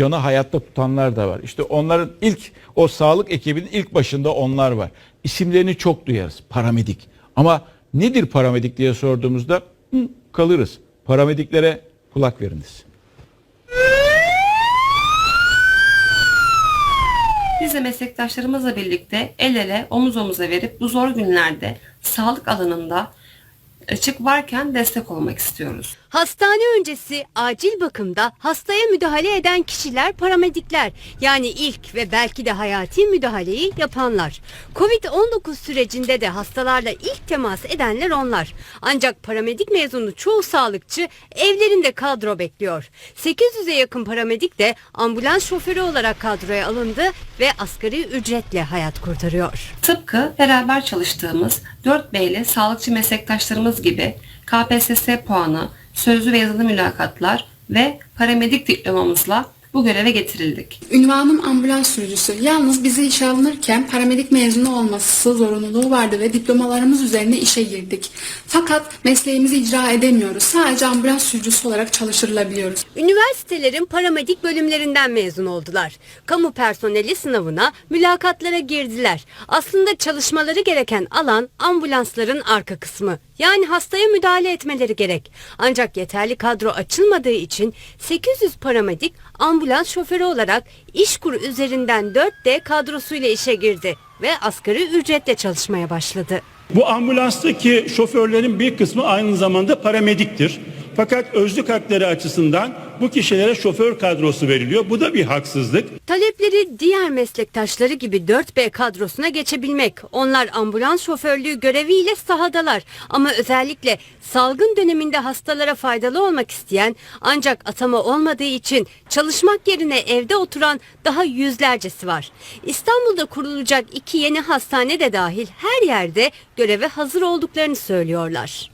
canı hayatta tutanlar da var. İşte onların ilk o sağlık ekibinin ilk başında onlar var. İsimlerini çok duyarız. Paramedik. Ama nedir paramedik diye sorduğumuzda hı, kalırız. Paramediklere kulak veriniz. Biz de meslektaşlarımızla birlikte el ele omuz omuza verip bu zor günlerde sağlık alanında açık varken destek olmak istiyoruz. Hastane öncesi acil bakımda hastaya müdahale eden kişiler paramedikler. Yani ilk ve belki de hayati müdahaleyi yapanlar. Covid-19 sürecinde de hastalarla ilk temas edenler onlar. Ancak paramedik mezunu çoğu sağlıkçı evlerinde kadro bekliyor. 800'e yakın paramedik de ambulans şoförü olarak kadroya alındı ve asgari ücretle hayat kurtarıyor. Tıpkı beraber çalıştığımız 4B'li sağlıkçı meslektaşlarımız gibi KPSS puanı, sözlü ve yazılı mülakatlar ve paramedik diplomamızla bu göreve getirildik. Ünvanım ambulans sürücüsü. Yalnız bize işe alınırken paramedik mezunu olması zorunluluğu vardı ve diplomalarımız üzerine işe girdik. Fakat mesleğimizi icra edemiyoruz. Sadece ambulans sürücüsü olarak çalıştırılabiliyoruz. Üniversitelerin paramedik bölümlerinden mezun oldular. Kamu personeli sınavına, mülakatlara girdiler. Aslında çalışmaları gereken alan ambulansların arka kısmı. Yani hastaya müdahale etmeleri gerek. Ancak yeterli kadro açılmadığı için 800 paramedik ambulans şoförü olarak İşkur üzerinden 4D kadrosuyla işe girdi ve asgari ücretle çalışmaya başladı. Bu ambulanstaki şoförlerin bir kısmı aynı zamanda paramediktir. Fakat özlük hakları açısından bu kişilere şoför kadrosu veriliyor. Bu da bir haksızlık. Talepleri diğer meslektaşları gibi 4B kadrosuna geçebilmek. Onlar ambulans şoförlüğü göreviyle sahadalar. Ama özellikle salgın döneminde hastalara faydalı olmak isteyen ancak atama olmadığı için çalışmak yerine evde oturan daha yüzlercesi var. İstanbul'da kurulacak iki yeni hastane de dahil her yerde göreve hazır olduklarını söylüyorlar.